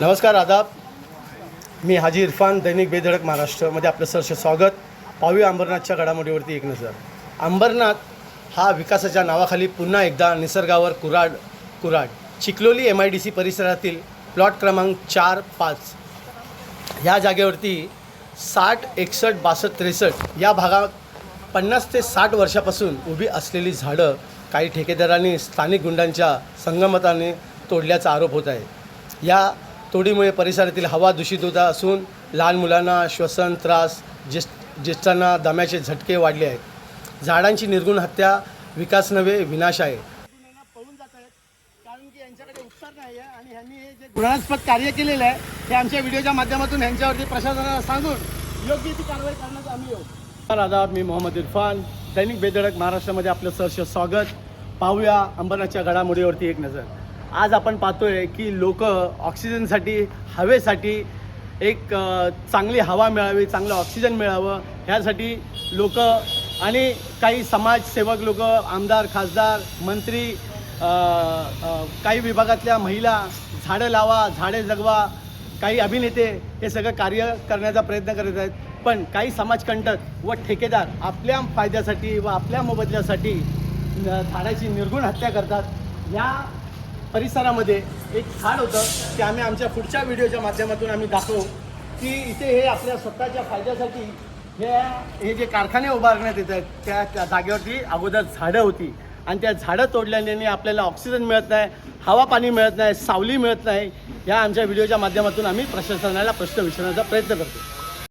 नमस्कार आदाब. मी हाजी इरफान दैनिक बेधडक महाराष्ट्रमध्ये आपलं सरस स्वागत. पाहूया अंबरनाथच्या घडामोडीवरती एक नजर. अंबरनाथ हा विकासाच्या नावाखाली पुन्हा एकदा निसर्गावर कुराड कुराड. Chikhloli M I D C परिसरातील प्लॉट क्रमांक चार पाच. ह्या जागेवरती साठ एकसष्ट बासष्ट त्रेसष्ट या भागात पन्नास ते साठ वर्षापासून उभी असलेली झाडं काही ठेकेदारांनी स्थानिक गुंडांच्या संगमताने तोडल्याचा आरोप होत आहे. या तोडीमुळे परिसरातील हवा दूषित होत असून लहान मुलांना श्वसन त्रास ज्येष्ठ ज्येष्ठांना दम्याचे झटके वाढले आहेत. झाडांची निर्गुण हत्या विकास नव्हे विनाश आहे. कारण की यांच्याकडे उत्तर नाही आहे आणि ह्यांनी हे जे गुणास्पद कार्य केलेलं आहे हे आमच्या व्हिडिओच्या माध्यमातून ह्यांच्यावरती प्रशासनाला सांगून योग्य ती कारवाई करण्यात आम्ही येऊ. आदाब मी मोहम्मद इरफान दैनिक बेधडक महाराष्ट्रामध्ये आपलं सहर्ष स्वागत. पाहूया अंबरनाथच्या घडामोडीवरती एक नजर. आज आपण पाहतोय की लोक ऑक्सिजनसाठी हवेसाठी एक चांगली हवा मिळावी चांगलं ऑक्सिजन मिळावं ह्यासाठी लोक आणि काही समाजसेवक लोक आमदार खासदार मंत्री काही विभागातल्या महिला झाडं लावा झाडे जगवा काही अभिनेते हे सगळं कार्य करण्याचा प्रयत्न करत आहेत. पण काही समाजकंटक व ठेकेदार आपल्या फायद्यासाठी व आपल्या मोबदल्यासाठी झाडाची निर्गुण हत्या करतात. या परिसरामध्ये एक झाड होतं ते आम्ही आमच्या पुढच्या व्हिडिओच्या माध्यमातून आम्ही दाखवू. की इथे हे आपल्या स्वतःच्या फायद्यासाठी हे हे जे कारखाने उभारण्यात येत आहेत त्या त्या जागेवरती अगोदर झाडं होती. आणि त्या झाडं तोडल्याने आपल्याला ऑक्सिजन मिळत नाही हवा पाणी मिळत नाही सावली मिळत नाही. या आमच्या व्हिडिओच्या माध्यमातून आम्ही प्रशासनाला प्रश्न विचारण्याचा प्रयत्न करतो.